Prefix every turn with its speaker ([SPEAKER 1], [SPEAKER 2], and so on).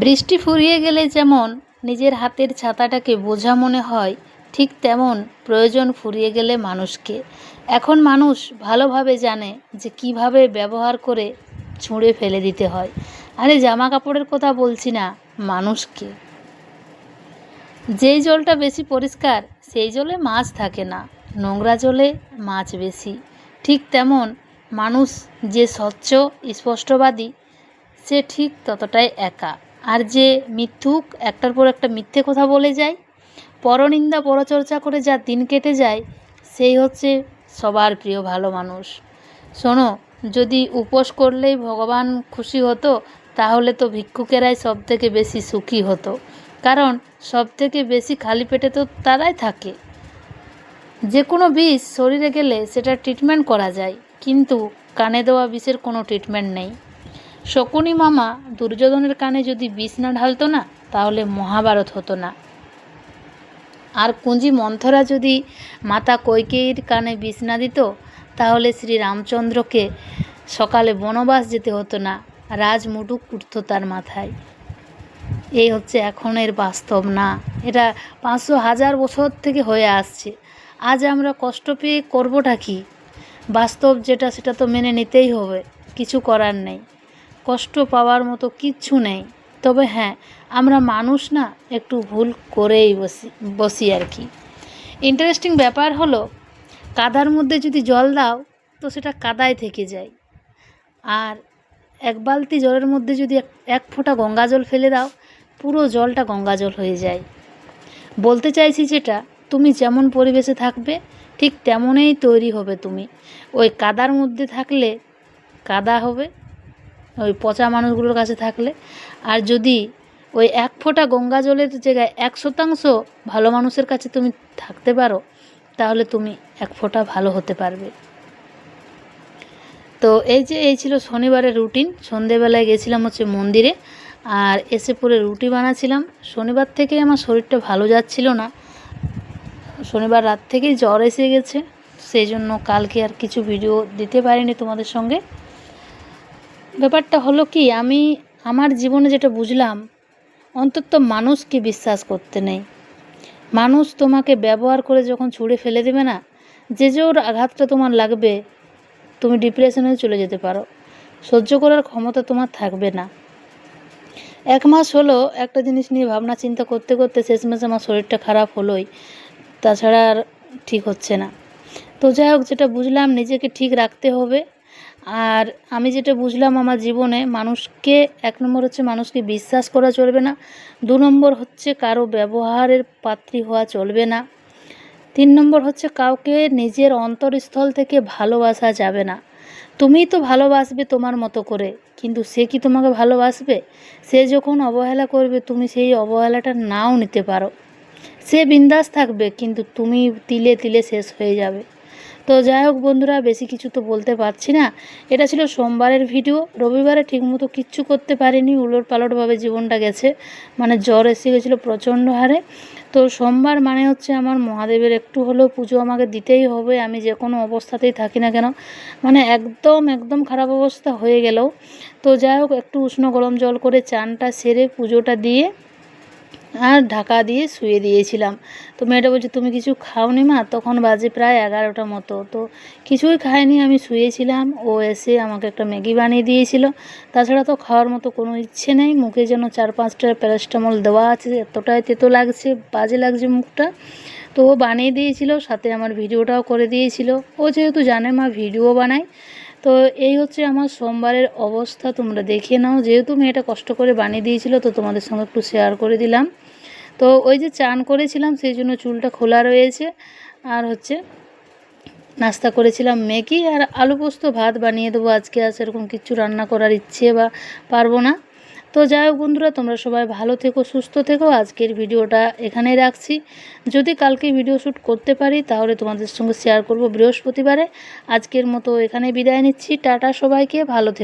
[SPEAKER 1] বৃষ্টি ফুরিয়ে গেলে যেমন নিজের হাতের ছাতাটাকে বোঝা মনে হয়, ঠিক তেমন প্রয়োজন ফুরিয়ে গেলে মানুষকে। এখন মানুষ ভালোভাবে জানে যে কীভাবে ব্যবহার করে ছুঁড়ে ফেলে দিতে হয়। আরে জামা কাপড়ের কথা বলছি না, মানুষকে। যেই জলটা বেশি পরিষ্কার, সেই জলে মাছ থাকে না, নোংরা জলে মাছ বেশি। ঠিক তেমন মানুষ যে স্বচ্ছ, স্পষ্টবাদী, সে ঠিক ততটাই একা। আর যে মিথ্যুক, একটার পর একটা মিথ্যে কথা বলে যায়, পরনিন্দা পরচর্চা করে যা দিন কেটে যায়, সেই হচ্ছে সবার প্রিয় ভালো মানুষ। শোনো, যদি উপোস করলেই ভগবান খুশি হতো, তাহলে তো ভিক্ষুকেরাই সব থেকে বেশি সুখী হতো। কারণ সব থেকে বেশি খালি পেটে তো তারাই থাকে। যে কোনো বিষ শরীরে গেলে সেটা ট্রিটমেন্ট করা যায়, কিন্তু কানে দেওয়া বিষের কোনো ট্রিটমেন্ট নেই। শকুনি মামা দুর্যোধনের কানে যদি বিষ না ঢালতো না, তাহলে মহাভারত হতো না। আর কুঞ্জি মন্থরা যদি মাতা কৈকেয়ীর কানে বিষ না দিত, তাহলে শ্রী রামচন্দ্রকে সকালে বনবাস যেতে হতো না রাজমুটুক উঠত তার মাথায়। এই হচ্ছে এখনের বাস্তব না। এটা পাঁচশো হাজার বছর থেকে হয়ে আসছে। আজ আমরা কষ্ট পেয়ে করবোটা কি? বাস্তব যেটা, সেটা তো মেনে নিতেই হবে। কিছু করার নেই। কষ্ট পাওয়ার মতো কিচ্ছু নেই। তবে হ্যাঁ আমরা মানুষ না, একটু ভুল করেই বসি বসি আর কি। ইন্টারেস্টিং ব্যাপার হলো, কাদার মধ্যে যদি জল দাও, তো সেটা কাদায় থেকে যায়। আর এক বালতি জলের মধ্যে যদি এক ফোঁটা গঙ্গা জল ফেলে দাও, পুরো জলটা গঙ্গা জল হয়ে যায়। বলতে চাইছি যেটা, তুমি যেমন পরিবেশে থাকবে, ঠিক তেমনই তৈরি হবে তুমি। ওই কাদার মধ্যে থাকলে কাদা হবে ওই পচা মানুষগুলোর কাছে থাকলে। আর যদি ওই এক ফোঁটা গঙ্গা জলের জায়গায় এক শতাংশ ভালো মানুষের কাছে তুমি থাকতে পারো, তাহলে তুমি এক ফোঁটা ভালো হতে পারবে। তো এই যে, এই ছিল শনিবারের রুটিন। সন্ধেবেলায় গেছিলাম হচ্ছে মন্দিরে, আর এসে পরে রুটি বানাচ্ছিলাম শনিবার থেকে আমার শরীরটা ভালো যাচ্ছিল না। শনিবার রাত থেকেই জ্বর এসে গেছে, সেই জন্য কালকে আর কিছু ভিডিও দিতে পারিনি তোমাদের সঙ্গে। ব্যাপারটা হলো কি, আমি আমার জীবনে যেটা বুঝলাম, অন্তত মানুষকে বিশ্বাস করতে নেই। মানুষ তোমাকে ব্যবহার করে যখন ছুঁড়ে ফেলে দেবে না, যে জোর আঘাতটা তোমার লাগবে, তুমি ডিপ্রেশনে চলে যেতে পারো। সহ্য করার ক্ষমতা তোমার থাকবে না। এক মাস হলো, একটা জিনিস নিয়ে ভাবনা চিন্তা করতে করতে শেষমেশ আমার শরীরটা খারাপ হলোই, তাছাড়া আর ঠিক হচ্ছে না। তো যাই হোক, যেটা বুঝলাম, নিজেকে ঠিক রাখতে হবে। আর আমি যেটা বুঝলাম আমার জীবনে, মানুষকে, এক নম্বর হচ্ছে মানুষকে বিশ্বাস করা চলবে না, দু নম্বর হচ্ছে কারও ব্যবহারের পাত্রী হওয়া চলবে না, তিন নম্বর হচ্ছে কাউকে নিজের অন্তরস্থল থেকে ভালোবাসা যাবে না। তুমিই তো ভালোবাসবে তোমার মতো করে, কিন্তু সে কি তোমাকে ভালোবাসবে? সে যখন অবহেলা করবে, তুমি সেই অবহেলাটা নাও নিতে পারো। সে বিন্দাস থাকবে, কিন্তু তুমি তিলে তিলে শেষ হয়ে যাবে। তো যাই হোক বন্ধুরা, বেশি কিছু তো বলতে পারছি না। এটা ছিল সোমবারের ভিডিও। রবিবারে ঠিকমতো কিচ্ছু করতে পারিনি উলট পালটভাবে জীবনটা গেছে। মানে জ্বর এসে গেছিল প্রচণ্ড হারে। তো সোমবার মানে হচ্ছে আমার মহাদেবের একটু হলেও পুজো আমাকে দিতেই হবে। আমি যে কোনো অবস্থাতেই থাকি না কেন। মানে একদম একদম খারাপ অবস্থা হয়ে গেলেও। তো যাই হোক, একটু উষ্ণ গরম জল করে চানটা সেরে পুজোটা দিয়ে আর ঢাকা দিয়ে শুয়ে দিয়েছিলাম। তো মেয়েটা বলছে, তুমি কিছু খাওনি মা? তখন বাজে প্রায় এগারোটা মতো। তো কিছুই খাইনি, আমি শুয়েছিলাম। ও এসে আমাকে একটা ম্যাগি বানিয়ে দিয়েছিল। তাছাড়া তো খাওয়ার মতো কোনো ইচ্ছে নেই। মুখে যেন চার পাঁচটা প্যারাসিটামল দেওয়া আছে, এতটাই তেতো লাগছে, বাজে লাগছে মুখটা। তো ও বানিয়ে দিয়েছিল, সাথে আমার ভিডিওটাও করে দিয়েছিল। ও যেহেতু জানে মা, ভিডিও বানায়। তো এই হচ্ছে আমার সোমবারের অবস্থা, তোমরা দেখে নাও। যেহেতু মেয়েটা কষ্ট করে বানিয়ে দিয়েছিল, তো তোমাদের সঙ্গে একটু শেয়ার করে দিলাম। তো ওই যে চান করেছিলাম, সেই জন্য চুলটা খোলা রয়েছে। আর হচ্ছে নাস্তা করেছিলাম মেকি আর আলু পোস্ত ভাত বানিয়ে দেবো আজকে, আর সেরকম কিছু রান্না করার ইচ্ছে বা পারব না। তো যাই হোক বন্ধুরা, তোমরা সবাই ভালো থেকো, সুস্থ থেকো। আজকের ভিডিওটা এখানেই রাখছি। যদি কালকে ভিডিও শ্যুট করতে পারি, তাহলে তোমাদের সঙ্গে শেয়ার করব বৃহস্পতিবারে। আজকের মতো এখানে বিদায় নিচ্ছি। টাটা সবাইকে, ভালো থেকো।